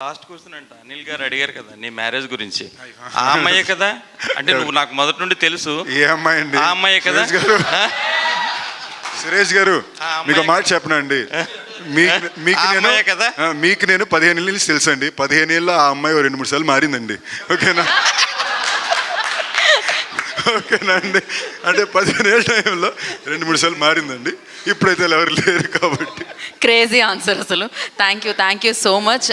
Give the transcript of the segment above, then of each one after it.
Last question అంట. అనిల్ గారు అడిగారు కదా నీ మ్యారేజ్ గురించి. ఆ అమ్మాయే కదా? అంటే నువ్వు నాకు మొదటి నుండి తెలుసు. ఏ అమ్మాయి అండి? ఆ అమ్మాయే కదా? సురేష్ గారు? సురేష్ గారు మీకు మాట చెప్పనండి. మీకు మీకు ఆ నేను అమ్మాయే కదా? ఆ, మీకు నేను పదిహేను ఏళ్ళ నుంచి తెలుసు అండి పదిహేను ఏళ్ళ ఆ అమ్మాయి ఓ రెండు మూడు సార్లు మారిందండి. ఓకేనా? ఓకేనా అండి? అంటే పదిహేను ఏళ్ళ టైంలో రెండు మూడు సార్లు మారిందండి. ఇప్పుడైతే ఎవరు లేరు కాబట్టి. క్రేజీ ఆన్సర్ అసలు. Thank you thank you so much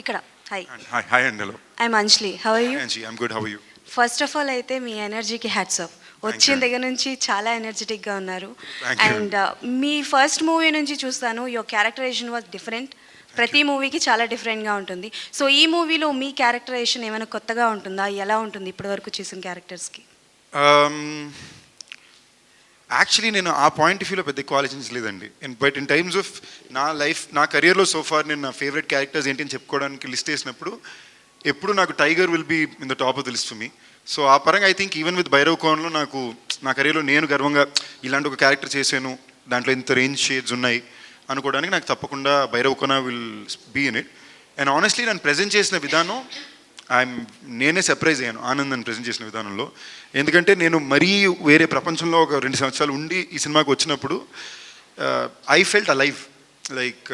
ఇక్కడ. హాయ్ హాయ్ హాయ్ అండి hello I'm Anjali how are you I'm good how you first of all అయితే మీ ఎనర్జీకి హ్యాట్స్ ఆఫ్ వచ్చిన దగ్గర నుంచి చాలా ఎనర్జెటిక్గా ఉన్నారు. అండ్ మీ ఫస్ట్ మూవీ నుంచి చూస్తాను. యువర్ క్యారెక్టరైజేషన్ వాజ్ డిఫరెంట్ ప్రతి మూవీకి చాలా డిఫరెంట్గా ఉంటుంది. సో ఈ మూవీలో మీ క్యారెక్టరైజేషన్ ఏమైనా కొత్తగా ఉంటుందా? ఎలా ఉంటుంది ఇప్పటివరకు చూసిన క్యారెక్టర్స్కి యాక్చువల్లీ నేను ఆ పాయింట్ ఆఫ్ వ్యూలో పెద్ద ఎక్కువ ఆలోచించలేదండి బట్ ఇన్ టైమ్స్ ఆఫ్ నా లైఫ్ నా కెరియర్లో సోఫార్ నేను నా ఫేవరెట్ క్యారెక్టర్స్ ఏంటి అని చెప్పుకోవడానికి లిస్ట్ వేసినప్పుడు ఎప్పుడు నాకు tiger will be in the top of the list for me so ఆ పరంగా I think even with Bhairav కోన్లో నాకు నా కెరియర్లో నేను గర్వంగా ఇలాంటి ఒక క్యారెక్టర్ చేశాను. దాంట్లో ఇంత రేంజ్ షేడ్స్ ఉన్నాయి అనుకోవడానికి నాకు తప్పకుండా Bhairav Kona will be in it and honestly నన్ను ప్రజెంట్ చేసిన విధానం ఐఎమ్ నేనే సర్ప్రైజ్ అయ్యాను ఆనందాన్ని ప్రజెంట్ చేసిన విధానంలో. ఎందుకంటే నేను మరీ వేరే ప్రపంచంలో ఒక రెండు సంవత్సరాలు ఉండి ఈ సినిమాకి వచ్చినప్పుడు I felt a life like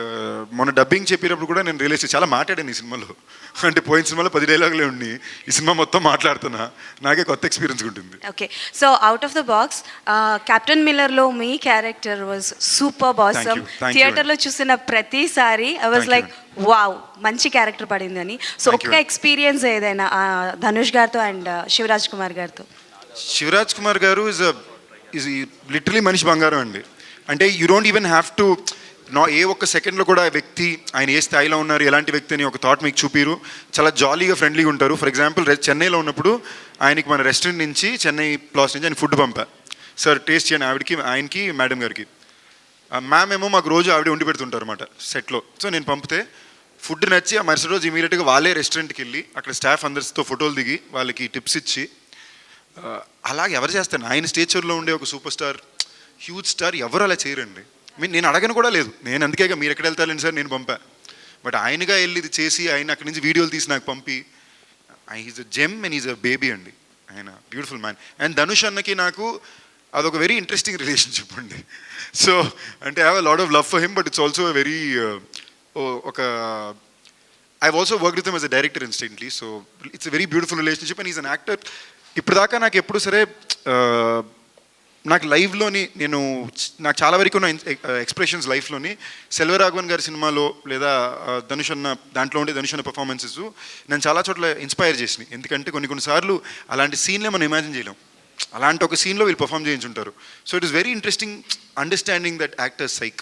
మొన్న డబ్బింగ్ చెప్పేటప్పుడు కూడా నేను రియలైజ్ చాలా మాట్లాడాను ఈ సినిమాలో. అంటే పోయిన సినిమాలో పది డైలాగులే ఉండి ఈ సినిమా మొత్తం మాట్లాడుతున్నా. నాకే కొత్త ఎక్స్పీరియన్స్ ఉంటుంది okay so out of the box captain మిల్లర్లో మీ క్యారెక్టర్ వాజ్ సూపర్ బాసమ్. థియేటర్లో చూసిన ప్రతిసారి ఐ వాజ్ లైక్ వావ్ మంచి క్యారెక్టర్ పడిందని. So Thank you. ఒక్క ఎక్స్పీరియన్స్ ఏదైనా ధనుష్ గారితో అండ్ శివరాజ్ కుమార్ గారితో. శివరాజ్ కుమార్ గారు ఇస్ ఇస్ లిటరలీ మనిషి బంగారం అండి. అంటే you don't even have to నా ఏ ఒక్క సెకండ్లో కూడా వ్యక్తి ఆయన ఏ స్థాయిలో ఉన్నారు ఎలాంటి వ్యక్తి అని ఒక థాట్ మీకు చూపిరు. చాలా జాలీగా ఫ్రెండ్లీగా ఉంటారు. ఫర్ ఎగ్జాంపుల్ చెన్నైలో ఉన్నప్పుడు ఆయనకి మన రెస్టారెంట్ నుంచి చెన్నై ప్లాస్ నుంచి ఆయన ఫుడ్ పంపా. సార్ టేస్ట్ చేయండి ఆవిడకి ఆయనకి మేడం గారికి. మ్యామ్ ఏమో మాకు రోజు ఆవిడ వండి పెడుతుంటారు అనమాట సెట్లో సో నేను పంపితే ఫుడ్ నచ్చి ఆ మరుసటి రోజు ఇమీడియట్గా వాళ్ళే రెస్టారెంట్కి వెళ్ళి అక్కడ స్టాఫ్ అందరితో ఫోటోలు దిగి వాళ్ళకి టిప్స్ ఇచ్చి అలాగే ఎవరు చేస్తాను ఆయన స్టేచర్లో ఉండే ఒక సూపర్ స్టార్ హ్యూజ్ స్టార్ ఎవరు అలా చేయరండి మీరు నేను అడగను కూడా లేదు. నేను అందుకే మీరు ఎక్కడ వెళ్తారని సార్ నేను పంపా. బట్ ఆయనగా వెళ్ళి ఇది చేసి ఆయన అక్కడి నుంచి వీడియోలు తీసి నాకు పంపి is a gem and is a baby అండి. ఆయన బ్యూటిఫుల్ మ్యాన్ అండ్ ధనుష్ అన్నకి నాకు అదొక వెరీ ఇంట్రెస్టింగ్ రిలేషన్షిప్ అండి. సో అంటే I have a of love for him but it's also very ఒక I also work with as a director instantly so it's very beautiful relationship and is an actor ఇప్పుడు దాకా నాకు ఎప్పుడు సరే uh, నాకు లైవ్లోని నేను నాకు చాలా వరకు ఉన్న ఎక్స్ప్రెషన్స్ లైఫ్లోని సెల్వరాఘవన్ గారి సినిమాలో లేదా ధనుష్ అన్న దాంట్లో ఉండే ధనుష్ అన్న పర్ఫార్మెన్సెస్ నేను చాలా చోట్ల ఇన్స్పైర్ చేసినాయి. ఎందుకంటే కొన్ని కొన్నిసార్లు అలాంటి సీన్లే మనం ఇమాజిన్ చేయలేం. అలాంటి ఒక సీన్లో వీళ్ళు perform చేయించుంటారు. So it is very interesting understanding that actors psych